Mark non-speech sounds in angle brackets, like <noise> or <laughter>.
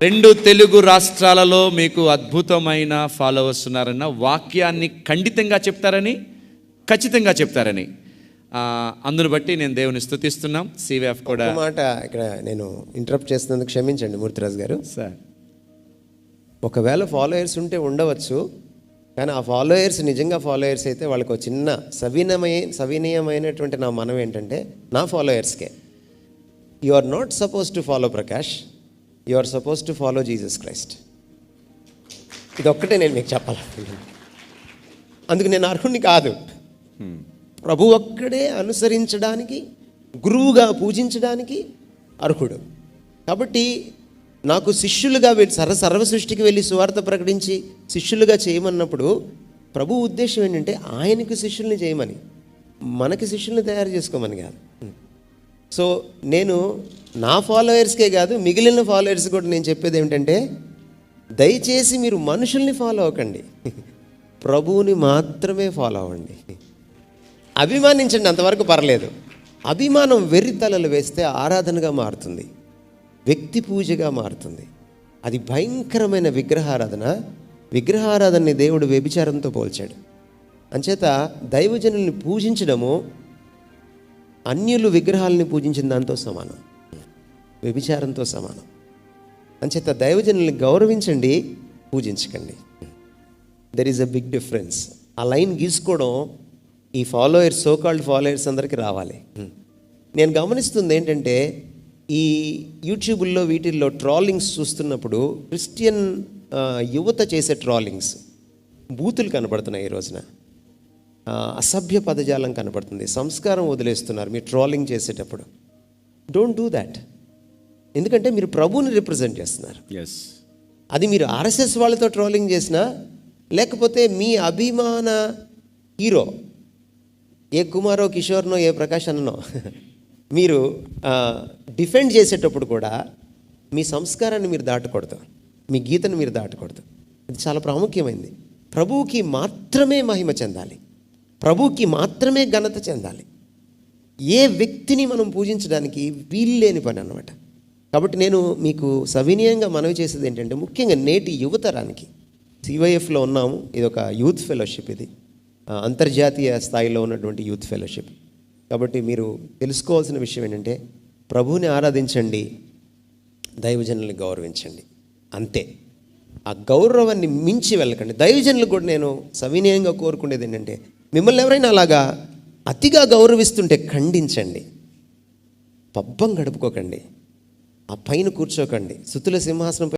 రెండు తెలుగు రాష్ట్రాలలో మీకు అద్భుతమైన ఫాలోవర్స్ ఉన్నారన్న వాక్యాన్ని ఖండితంగా చెప్తారని ఖచ్చితంగా చెప్తారని. అందును బట్టి నేను దేవుని స్తుతిస్తున్నాం. సివిఎఫ్ కూడా మాట ఇక్కడ నేను ఇంటరప్ట్ చేస్తున్నందుకు క్షమించండి మూర్తిరాజు గారు. సార్. ఒకవేళ ఫాలోయర్స్ ఉంటే ఉండవచ్చు కానీ ఆ ఫాలోయర్స్ నిజంగా ఫాలోయర్స్ అయితే వాళ్ళకి ఒక చిన్న సవినమై సవినయమైనటువంటి నా మనం ఏంటంటే నా ఫాలోయర్స్కే you are not suppose to follow Prakash you are suppose to follow Jesus Christ ఇది ఒక్కటే నేను మీకు చెప్పాలనుకుంటున్నాను అందుకు నేను అర్హుణ్ణి కాదు. ప్రభు ఒక్కడే అనుసరించడానికి గురువుగా పూజించడానికి అర్హుడు. కాబట్టి నాకు శిష్యులుగా వెళ్ళి సర్వ సర్వ సృష్టికి వెళ్ళి సువార్త ప్రకటించి శిష్యులుగా చేయమన్నప్పుడు ప్రభు ఉద్దేశం ఏంటంటే ఆయనకు శిష్యుల్ని చేయమని. మనకి శిష్యుల్ని తయారు చేసుకోమని కాదు. సో నేను నా ఫాలోయర్స్కే కాదు మిగిలిన ఫాలోయర్స్ కూడా నేను చెప్పేది ఏమిటంటే దయచేసి మీరు మనుషుల్ని ఫాలో అవ్వకండి. ప్రభువుని మాత్రమే ఫాలో అవ్వండి. అభిమానించండి అంతవరకు పర్లేదు. అభిమానం వెర్రి తలలు వేస్తే ఆరాధనగా మారుతుంది. వ్యక్తి పూజగా మారుతుంది. అది భయంకరమైన విగ్రహారాధన. విగ్రహారాధనని దేవుడు వ్యభిచారంతో పోల్చాడు. అంచేత దైవజనుల్ని పూజించడము అన్యులు విగ్రహాలని పూజించిన దాంతో సమానం. వ్యభిచారంతో సమానం. అంచేత దైవజనుల్ని గౌరవించండి పూజించకండి. There is a big difference ఆ లైన్ గీసుకోవడం ఈ ఫాలోయర్స్ సోకాల్డ్ ఫాలోయర్స్ అందరికీ రావాలి. నేను గమనిస్తుంది ఏంటంటే ఈ యూట్యూబుల్లో వీటిల్లో ట్రాలింగ్స్ చూస్తున్నప్పుడు క్రిస్టియన్ యువత చేసే ట్రాలింగ్స్ బూతులు కనబడుతున్నాయి ఈ రోజున. అసభ్య పదజాలం కనబడుతుంది. సంస్కారం వదిలేస్తున్నారు మీరు ట్రాలింగ్ చేసేటప్పుడు. డోంట్ డూ దాట్ ఎందుకంటే మీరు ప్రభువుని రిప్రజెంట్ చేస్తున్నారు. ఎస్ అది మీరు ఆర్ఎస్ఎస్ వాళ్ళతో ట్రోలింగ్ చేసినా లేకపోతే మీ అభిమాన హీరో ఏ కుమారో కిషోర్నో ఏ ప్రకాష్ అన్ననో <laughs> మీరు డిఫెండ్ చేసేటప్పుడు కూడా మీ సంస్కారాన్ని మీరు దాటకూడదు. మీ గీతను మీరు దాటకూడదు. ఇది చాలా ప్రాముఖ్యమైనది ప్రభువుకి మాత్రమే మహిమ చెందాలి. ప్రభువుకి మాత్రమే ఘనత చెందాలి. ఏ వ్యక్తిని మనం పూజించడానికి వీల్లేని పని అన్నమాట. కాబట్టి నేను మీకు సవినీయంగా మనవి చేసేది ఏంటంటే ముఖ్యంగా నేటి యువతరానికి సివైఎఫ్లో ఉన్నాము. ఇది ఒక యూత్ ఫెలోషిప్ ఇది. అంతర్జాతీయ స్థాయిలో ఉన్నటువంటి యూత్ ఫెలోషిప్. కాబట్టి మీరు తెలుసుకోవాల్సిన విషయం ఏంటంటే ప్రభువుని ఆరాధించండి దైవజనుల్ని గౌరవించండి. అంతే. ఆ గౌరవాన్ని మించి వెళ్ళకండి. దైవజనులకు కూడా నేను సవినయంగా కోరుకునేది ఏంటంటే మిమ్మల్ని ఎవరైనా అలాగా అతిగా గౌరవిస్తుంటే ఖండించండి. పబ్బం గడుపుకోకండి. ఆ పైన కూర్చోకండి. సుతుల సింహాసనం